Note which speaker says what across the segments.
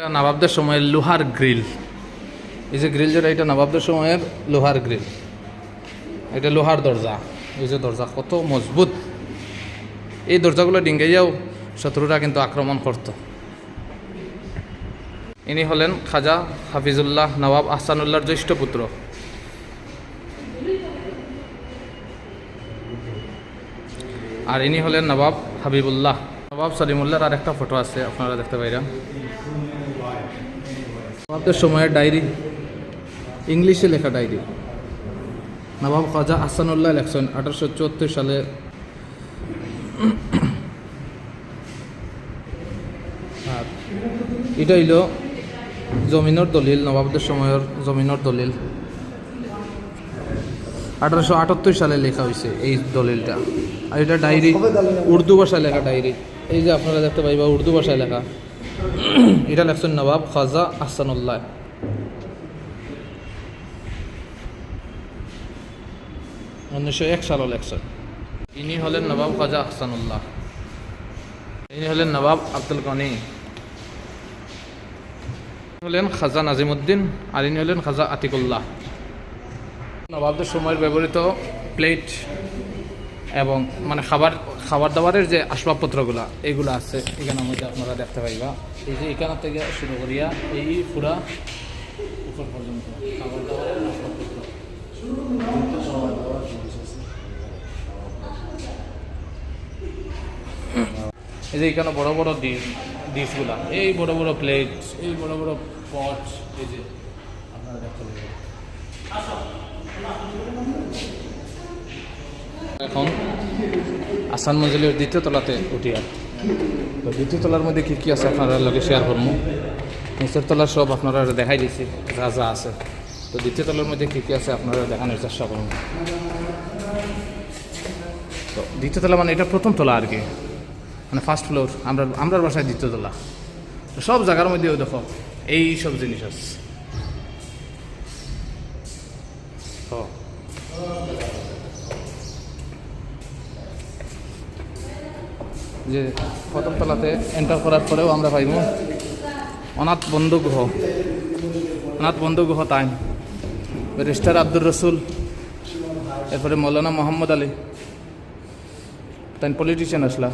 Speaker 1: এটা নবাবদের সময়ের লোহার গ্রিল। এই যে গ্রিল যেটা, এটা নবাবদের সময়ের লোহার গ্রিল। এটা লোহার দরজা। এই যে দরজা কত মজবুত। এই দরজাগুলো ডিঙ্গাইয়াও শত্রুরা কিন্তু আক্রমণ করত। ইনি হলেন খাজা হাফিজুল্লাহ নবাব আহসানুল্লাহর জ্যেষ্ঠ পুত্র। আর ইনি হলেন নবাব হাবিবুল্লাহ। নবাব সলিমুল্লাহর আর একটা ফটো আছে, আপনারা দেখতে পাইরা নবাবদের সময়ের ডায়েরি। ইংলিশে লেখা ডায়েরি। নবাব খাজা আহসানুল্লাহ লেখছেন আঠারোশো চুয়াত্তর সালে। আর এটা হইল জমিনের দলিল, নবাবদের সময়ের জমিনের দলিল। আঠারোশো আটাত্তর সালে লেখা হয়েছে এই দলিলটা। আর এটা ডায়েরি, উর্দু ভাষায় লেখা ডায়েরি। এই যে আপনারা দেখতে পাইবা, উর্দু ভাষায় লেখা। এটা লেখছেন নবাব খাজা আহসানুল্লাহ। উনিশশো এক সালও লেখছেন। ইনি হলেন নবাব খাজা আহসানুল্লাহ। ইনি হলেন নবাব আব্দুল গনি। হলেন খাজা নাজিমুদ্দিন আর ইনি হলেন খাজা আতিকুল্লাহ। নবাবদের সময়ের ব্যবহৃত প্লেট এবং মানে খাবার খাবার দাবারের যে আসবাবপত্রগুলা এইগুলো আছে। এখানের মধ্যে আপনারা দেখতে পাইবা। এই যে এখান থেকে শুরু করিয়া এই পুরা উপর পর্যন্ত খাবার দাবারের আসবাবপত্র। এই যে এখানে বড় বড় ডিশ, ডিশগুলা, এই বড় বড় প্লেট এই বড় বড় পট এই যে আপনারা দেখতে পাইবেন এখন আসান মঞ্জিলের দ্বিতীয় তলাতে উঠি আর তো দ্বিতীয় তলার মধ্যে কী কী আছে আপনারা লগে শেয়ার করব নিচের তলার সব আপনারা দেখাই দিছি, যা যা আছে। তো দ্বিতীয় তলার মধ্যে কী কী আছে আপনারা দেখানোর চেষ্টা করুন তো দ্বিতীয় তলা মানে এটা প্রথম তলা আর কি। মানে ফার্স্ট ফ্লোর আমরা আমরার বাসায় দ্বিতীয় তলা। সব জায়গার মধ্যেও দেখো, এই সব জিনিস আছে। যে প্রথম তলাতে এন্টার করার পরেও আমরা পাইব। অনাথ বন্ধুগুহ অনাথ বন্ধুগুহ তাই ব্যারিস্টার আব্দুর রসুল এরপরে মৌলানা মোহাম্মদ আলী। তাই পলিটিশিয়ান আসলা।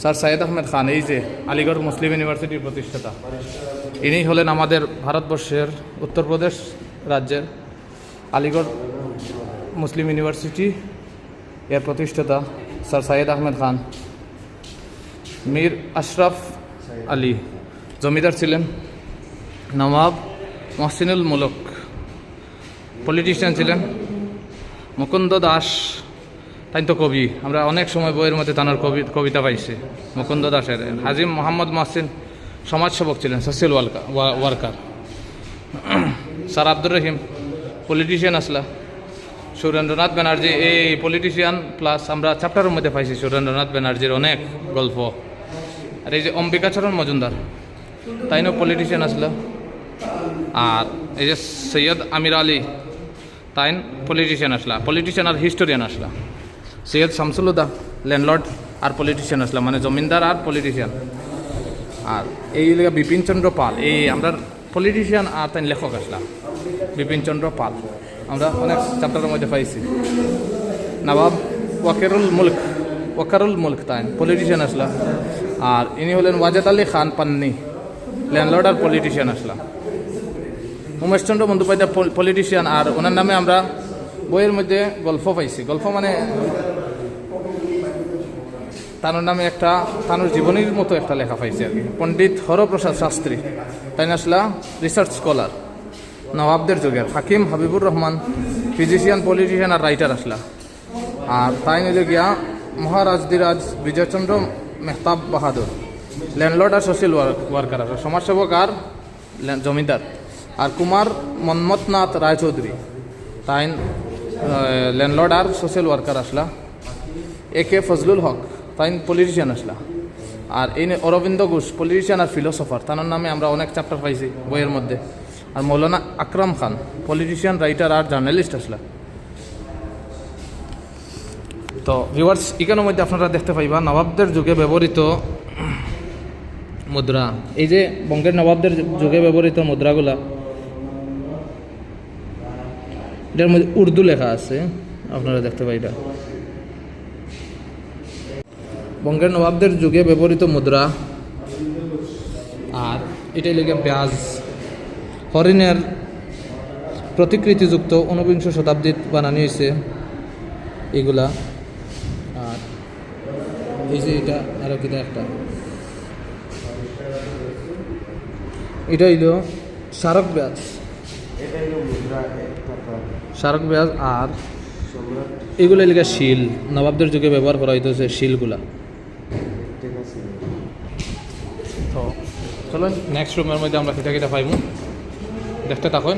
Speaker 1: স্যার সাইয়েদ আহমেদ খান এই যে আলিগড় মুসলিম ইউনিভার্সিটির প্রতিষ্ঠাতা। ইনি হলেন আমাদের ভারতবর্ষের উত্তরপ্রদেশ রাজ্যের আলিগড় মুসলিম ইউনিভার্সিটি এর প্রতিষ্ঠাতা স্যার সাইয়েদ আহমেদ খান মীর আশরাফ আলী। জমিদার ছিলেন নবাব মহসিনুল মুলক। পলিটিশিয়ান ছিলেন মুকুন্দ দাস। তাই তো কবি। আমরা অনেক সময় বইয়ের মধ্যে তাঁর কবি, কবিতা পাইছি। মুকুন্দ দাসের। হাজিম মোহাম্মদ মহসিন সমাজসেবক ছিলেন, social worker. Sir Abdur Rahim, politician আসলা। সুরেন্দ্রনাথ ব্যানার্জি, এই পলিটিশিয়ান প্লাস আমরা চ্যাপ্টারের মধ্যে পাইছি সুরেন্দ্রনাথ ব্যানার্জির অনেক গল্প। আর এই যে অম্বিকাচরণ মজুমদার। তাইনও পলিটিশিয়ান আসলো? আর এই যে সৈয়দ আমির আলী তাইন পলিটিশিয়ান আসলা। পলিটিশিয়ান আর হিস্টোরিয়ান আসলা। সৈয়দ শামসুলুদা ল্যান্ডলর্ড আর পলিটিশিয়ান আসলা মানে জমিনদার আর পলিটিশিয়ান আর এই লেগে বিপিনচন্দ্র পাল, এই আমরা পলিটিশিয়ান আর তাই লেখক আসলা। বিপিনচন্দ্র পাল, আমরা অনেক চ্যাপ্টারের মধ্যে পাইছি। নবাব ওয়াকেরুল মুলক, ওয়াকারুল মুলক তাই পলিটিশিয়ান আসলা। আর ইনি হলেন ওয়াজেদ আলী খান পান্নি ল্যান্ডলর্ড আর পলিটিশিয়ান আসলা উমেশচন্দ্র বন্দ্যোপাধ্যায় পলিটিশিয়ান আর ওনার নামে আমরা বইয়ের মধ্যে গল্প পাইছি। গল্প মানে তার নামে একটা তার জীবনীর মতো একটা লেখা পাইছি আর কি। পণ্ডিত হরপ্রসাদ শাস্ত্রী, তাই আসলা রিসার্চ স্কলার নবাবদের যুগের। হাকিম হাবিবুর রহমান ফিজিশিয়ান পলিটিশিয়ান আর রাইটার আসলা। আর তাই নিলে গিয়া মহারাজ দিরাজ বিজয়চন্দ্র মেহতাব বাহাদুর। ল্যান্ডলর্ড আর সোশ্যাল ওয়ার্কার আছে। সমাজসেবক আর জমিদার। আর কুমার মন্মথনাথ রায়চৌধুরী। তাই ল্যান্ডলর্ড আর সোশ্যাল ওয়ার্কার আসলা। এ কে ফজলুল হক তাই পলিটিশিয়ান আসলা। আর এই অরবিন্দ ঘোষ পলিটিশিয়ান আর ফিলোসফার তার নামে আমরা অনেক চ্যাপ্টার পাইছি বইয়ের মধ্যে। আর মৌলানা আকরাম খান পলিটিশিয়ান রাইটার আর জার্নালিস্ট আসলা। তো ভিউয়ার্স এখানের মধ্যে আপনারা দেখতে পাইবা নবাবদের যুগে ব্যবহৃত মুদ্রা। এই যে বঙ্গের নবাবদের যুগে ব্যবহৃত মুদ্রাগুলা, এটার মধ্যে উর্দু লেখা আছে, আপনারা দেখতে পাই এটা বঙ্গের নবাবদের যুগে ব্যবহৃত মুদ্রা, আর এটাই লেগে ব্যাজ হরিণের প্রতিকৃতিযুক্ত ঊনবিংশ শতাব্দীত বানানো হয়েছে এগুলা। এই যে এটা আরও কিটা একটা? এটা হইল স্মারক
Speaker 2: টাকা
Speaker 1: স্মারক ব্যাজ আর এগুলো লেগে শিল। নবাবদের যুগে ব্যবহার করা হইতেছে শিলগুলা। তো চলো নেক্সট রুমের মধ্যে আমরা কিটা কিটা পাইমু? দেখতে থাকুন।